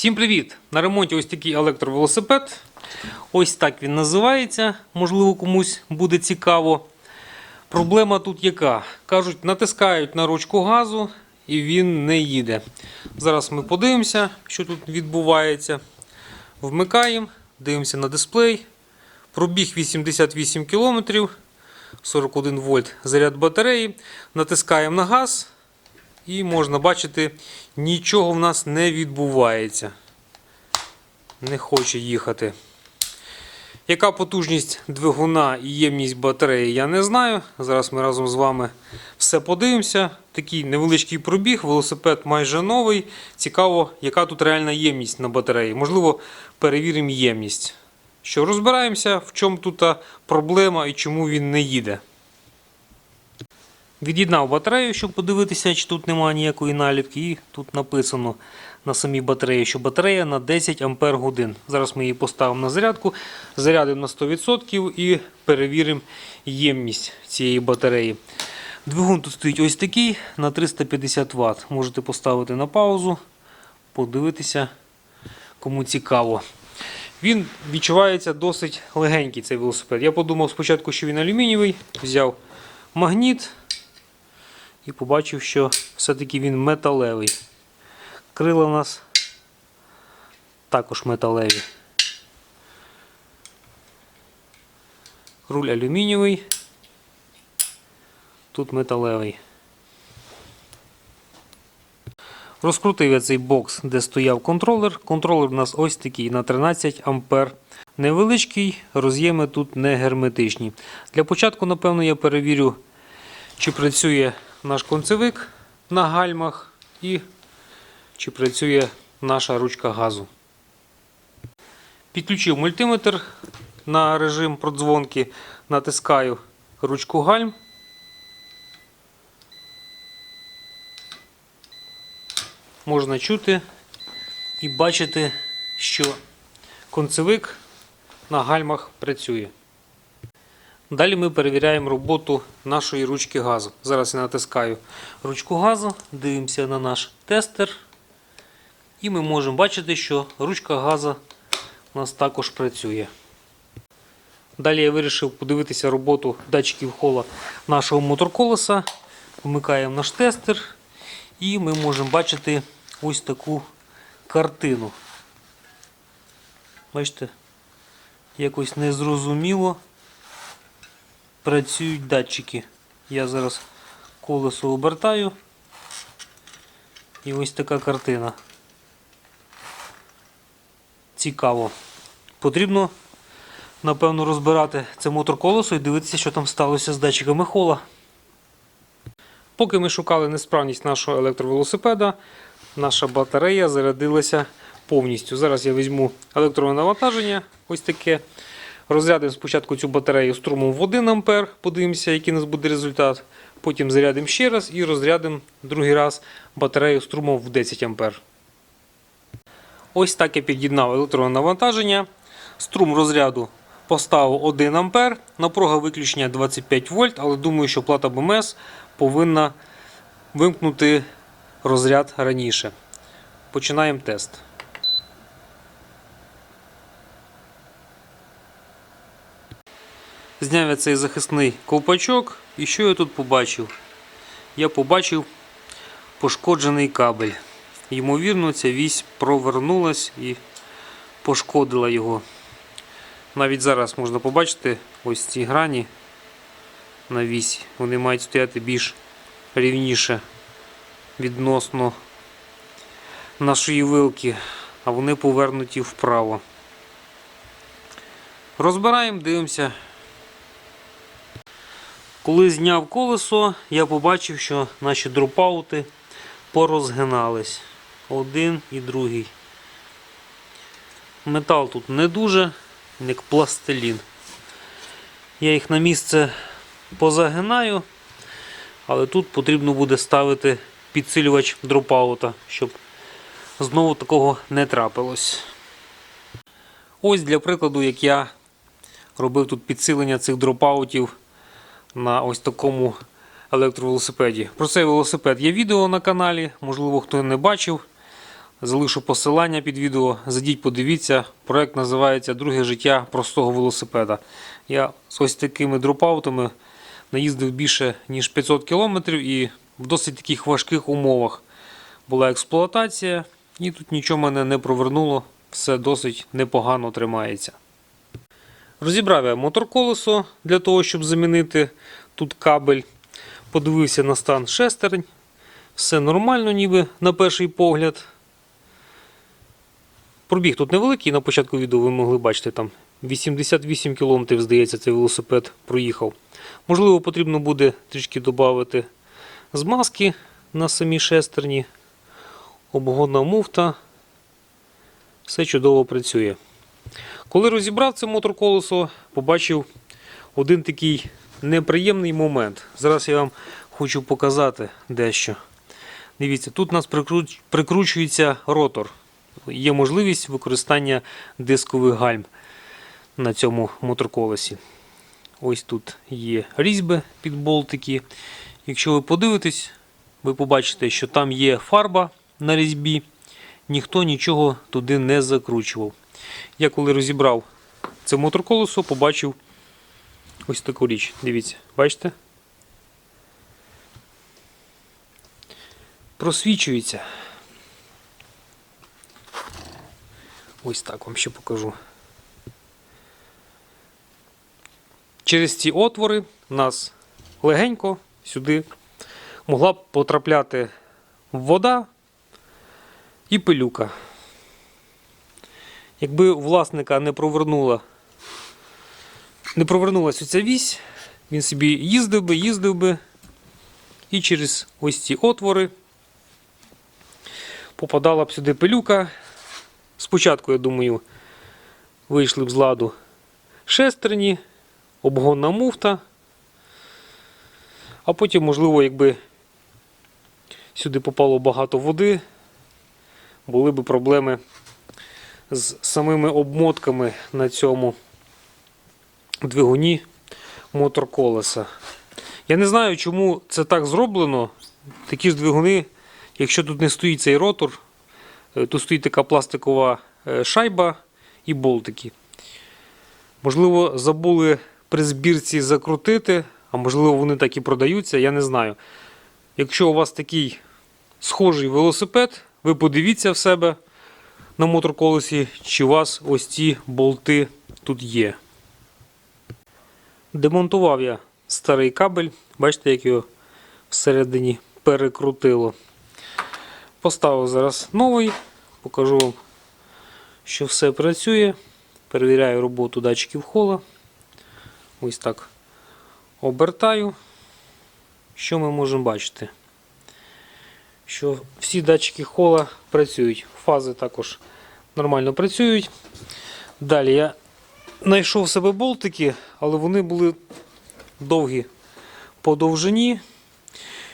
Всім привіт! На ремонті ось такий електровелосипед. Ось так він називається. Можливо, комусь буде цікаво. Проблема тут яка? Кажуть, натискають на ручку газу і він не їде. Зараз ми подивимося, що тут відбувається. Вмикаємо, дивимося на дисплей. Пробіг 88 км, 41 вольт заряд батареї. Натискаємо на газ. І можна бачити, нічого в нас не відбувається. Не хоче їхати. Яка потужність двигуна і ємність батареї, я не знаю. Зараз ми разом з вами все подивимося. Такий невеличкий пробіг, велосипед майже новий. Цікаво, яка тут реальна ємність на батареї. Можливо, перевіримо ємність. Що, розбираємося, в чому тут проблема і чому він не їде. Від'єднав батарею, щоб подивитися, чи тут немає ніякої наліпки. І тут написано на самій батареї, що батарея на 10 Ампер. Зараз ми її поставимо на зарядку, зарядимо на 100% і перевіримо ємність цієї батареї. Двигун тут стоїть ось такий на 350 Вт. Можете поставити на паузу, подивитися, кому цікаво. Він відчувається досить легенький цей велосипед. Я подумав спочатку, що він алюмінієвий, взяв магніт і побачив, що все-таки він металевий. Крила у нас також металеві. Руль алюмінієвий. Тут металевий. Розкрутив я цей бокс, де стояв контролер. Контролер у нас ось такий на 13 ампер. Невеличкий, роз'єми тут не герметичні. Для початку, напевно, я перевірю, чи працює наш концевик на гальмах і чи працює наша ручка газу. Підключив мультиметр на режим продзвонки, натискаю ручку гальм. Можна чути і бачити, що концевик на гальмах працює. Далі ми перевіряємо роботу нашої ручки газу. Зараз я натискаю ручку газу, дивимося на наш тестер. І ми можемо бачити, що ручка газу у нас також працює. Далі я вирішив подивитися роботу датчиків хола нашого моторколеса. Вмикаємо наш тестер і ми можемо бачити ось таку картину. Бачите, якось незрозуміло працюють датчики. Я зараз колесо обертаю. І ось така картина. Цікаво. Потрібно, напевно, розбирати це моторколесо і дивитися, що там сталося з датчиками хола. Поки ми шукали несправність нашого електровелосипеда, наша батарея зарядилася повністю. Зараз я візьму електронавантаження, ось таке. Розрядимо спочатку цю батарею струмом в 1 А, подивимося, який у нас буде результат. Потім зарядимо ще раз і розрядимо другий раз батарею струмом в 10 А. Ось так я під'єднав електронне навантаження. Струм розряду поставив 1 А, напруга виключення 25 вольт, але думаю, що плата БМС повинна вимкнути розряд раніше. Починаємо тест. Зняв я цей захисний ковпачок і що я тут побачив? Я побачив пошкоджений кабель. Ймовірно, ця вісь провернулась і пошкодила його. Навіть зараз можна побачити ось ці грані на вісі. Вони мають стояти більш рівніше відносно нашої вилки, а вони повернуті вправо. Розбираємо, дивимося. Коли зняв колесо, я побачив, що наші дропаути порозгинались. Один і другий. Метал тут не дуже, як пластилін. Я їх на місце позагинаю, але тут потрібно буде ставити підсилювач дропаута, щоб знову такого не трапилось. Ось для прикладу, як я робив тут підсилення цих дропаутів на ось такому електровелосипеді. Про цей велосипед є відео на каналі, можливо, хто не бачив. залишу посилання під відео. Зайдіть, подивіться. Проект називається Друге життя простого велосипеда. Я з ось такими дропаутами наїздив більше ніж 500 км і в досить таких важких умовах була експлуатація, і тут нічого мене не провернуло, все досить непогано тримається. Розібрав я моторколесо для того, щоб замінити тут кабель. Подивився на стан шестерень. Все нормально, ніби на перший погляд. Пробіг тут невеликий, на початку відео ви могли бачити там 88 км, здається, цей велосипед проїхав. Можливо, потрібно буде трішки додати змазки на самій шестерні. Обгонна муфта. Все чудово працює. Коли розібрав це моторколесо, побачив один такий неприємний момент. Зараз я вам хочу показати дещо. Дивіться, тут у нас прикручується ротор. Є можливість використання дискових гальм на цьому моторколесі. Ось тут є різьби під болтики. Якщо ви подивитесь, ви побачите, що там є фарба на різьбі. Ніхто нічого туди не закручував. Я коли розібрав це моторколесо, побачив ось таку річ. Дивіться, бачите? Просвічується. Ось так вам ще покажу. Через ці отвори в нас легенько сюди могла б потрапляти вода і пилюка. Якби власника не провернула, не провернулася ця вісь, він собі їздив би, їздив би, і через ось ці отвори попадала б сюди пилюка. Спочатку, я думаю, вийшли б з ладу шестерні, обгонна муфта. А потім, можливо, якби сюди попало багато води, були б проблеми з самими обмотками на цьому двигуні моторколеса. Я не знаю, чому це так зроблено. Такі ж двигуни, якщо тут не стоїть цей ротор, е, тут стоїть така пластикова е, шайба і болтики. Можливо, забули при збірці закрутити, а можливо, вони так і продаються, я не знаю. Якщо у вас такий схожий велосипед, ви подивіться в себе на моторколесі, чи у вас ось ці болти тут є. Демонтував я старий кабель, бачите, як його всередині перекрутило. Поставив зараз новий, покажу вам, що все працює. Перевіряю роботу датчиків хола. Ось так обертаю. Що ми можемо бачити? Що всі датчики хола працюють. Фази також нормально працюють. Далі я знайшов себе болтики, але вони були довгі по довжині.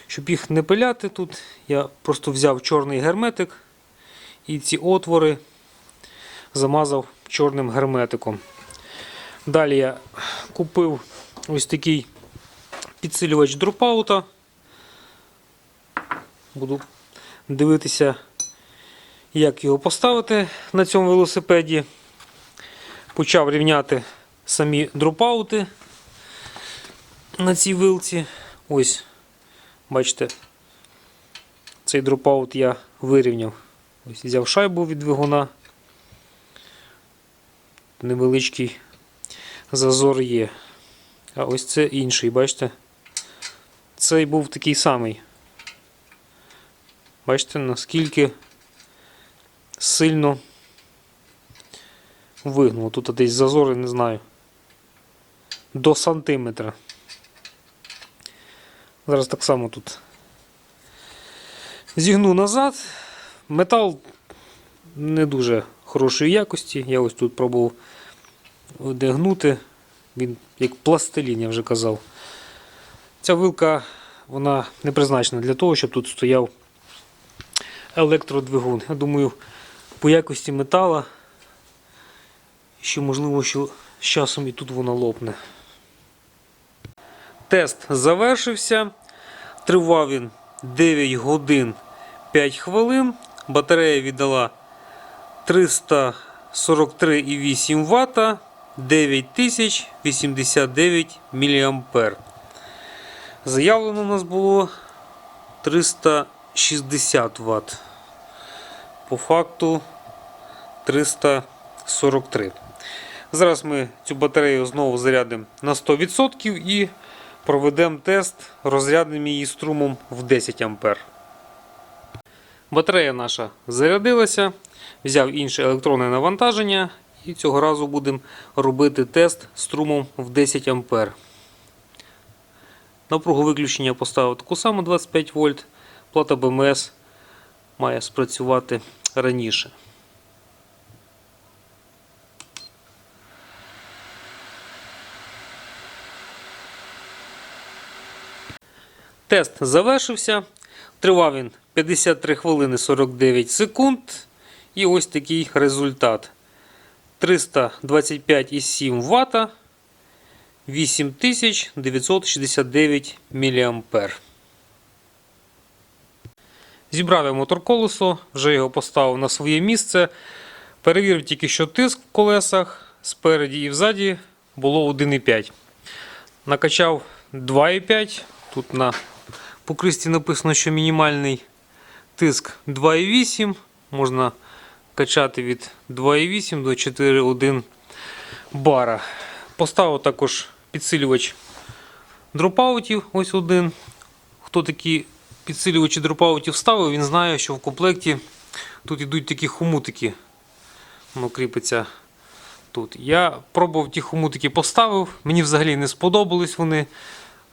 Щоб їх не пиляти тут, я просто взяв чорний герметик і ці отвори замазав чорним герметиком. Далі я купив ось такий підсилювач дропаута. Буду дивитися, як його поставити на цьому велосипеді. Почав рівняти самі дропаути на цій вилці. Ось, бачите, цей дропаут я вирівняв. Ось взяв шайбу від двигуна. Невеличкий зазор є. А ось це інший, бачите? Цей був такий самий. Бачите, наскільки сильно вигнуло. Тут десь зазори, не знаю. До сантиметра. Зараз так само тут зігну назад. Метал не дуже хорошої якості. Я ось тут пробував одягнути. Він як пластилін, я вже казав. Ця вилка вона не призначена для того, щоб тут стояв електродвигун. Я думаю, по якості метала, що можливо, що з часом і тут вона лопне. Тест завершився. Тривав він 9 годин 5 хвилин. батарея віддала 343,8 Вт 9089 мА. Заявлено у нас було 360 Вт. По факту 343. Зараз ми цю батарею знову зарядимо на 100% і проведемо тест, розрядимо її струмом в 10 А. Батарея наша зарядилася, взяв інше електронне навантаження і цього разу будемо робити тест струмом в 10 А. Напругу виключення поставив таку саму 25 вольт. Плата БМС має спрацювати раніше. Тест завершився. Тривав він 53 хвилини 49 секунд. І ось такий результат. 325,7 Вт 8969 мА. Зібрав я моторколесо, вже його поставив на своє місце. Перевірив тільки, що тиск в колесах спереді і взаді було 1,5. Накачав 2,5. Тут на покристі написано, що мінімальний тиск 2,8. Можна качати від 2,8 до 4,1 бара. Поставив також підсилювач дропаутів. Ось один. Хто такі підсилювачі дропаутів ставив, він знає, що в комплекті тут йдуть такі хомутики. Воно кріпиться тут. Я пробував ті хомутики поставив, мені взагалі не сподобались вони.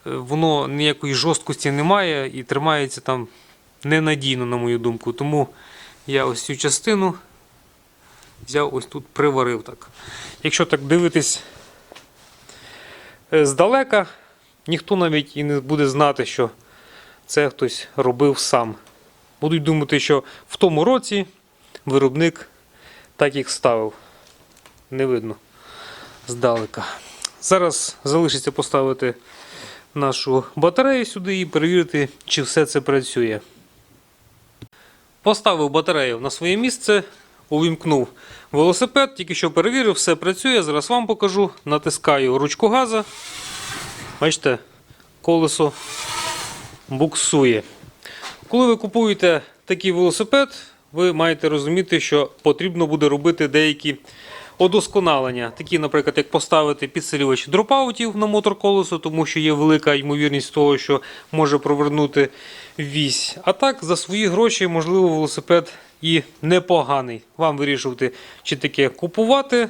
Е, Воно ніякої жорсткості немає і тримається там ненадійно, на мою думку. Тому я ось цю частину взяв ось тут приварив так. Якщо так дивитись е, здалека, ніхто навіть і не буде знати, що це хтось робив сам. Будуть думати, що в тому році виробник так їх ставив. Не видно здалека. Зараз залишиться поставити нашу батарею сюди і перевірити, чи все це працює. Поставив батарею на своє місце, увімкнув велосипед, тільки що перевірив, все працює. Зараз вам покажу. Натискаю ручку газа. Бачите, колесо буксує. Коли ви купуєте такий велосипед, ви маєте розуміти, що потрібно буде робити деякі удосконалення. Такі, наприклад, як поставити підсилювач дропаутів на моторколесо, тому що є велика ймовірність того, що може провернути вісь. А так, за свої гроші, можливо, велосипед і непоганий. Вам вирішувати, чи таке купувати.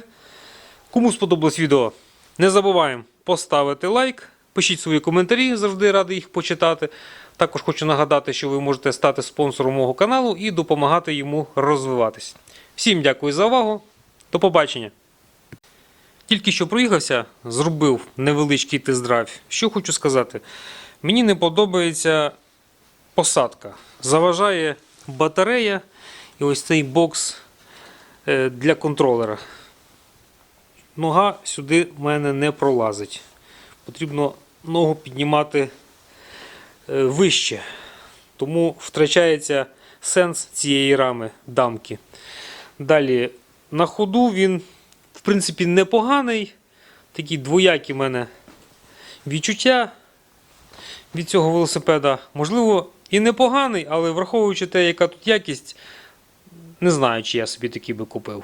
Кому сподобалось відео, не забуваємо поставити лайк, пишіть свої коментарі, завжди радий їх почитати. Також хочу нагадати, що ви можете стати спонсором мого каналу і допомагати йому розвиватись. Всім дякую за увагу. До побачення. Тільки що проїхався, зробив невеличкий тест-драйв. Що хочу сказати. Мені не подобається посадка. Заважає батарея і ось цей бокс е, для контролера. Нога сюди в мене не пролазить. Потрібно ногу піднімати е, вище. Тому втрачається сенс цієї рами дамки. Далі на ходу він, в принципі, непоганий. Такі двоякі в мене відчуття від цього велосипеда. Можливо, і непоганий, але враховуючи те, яка тут якість, не знаю, чи я собі такий би купив.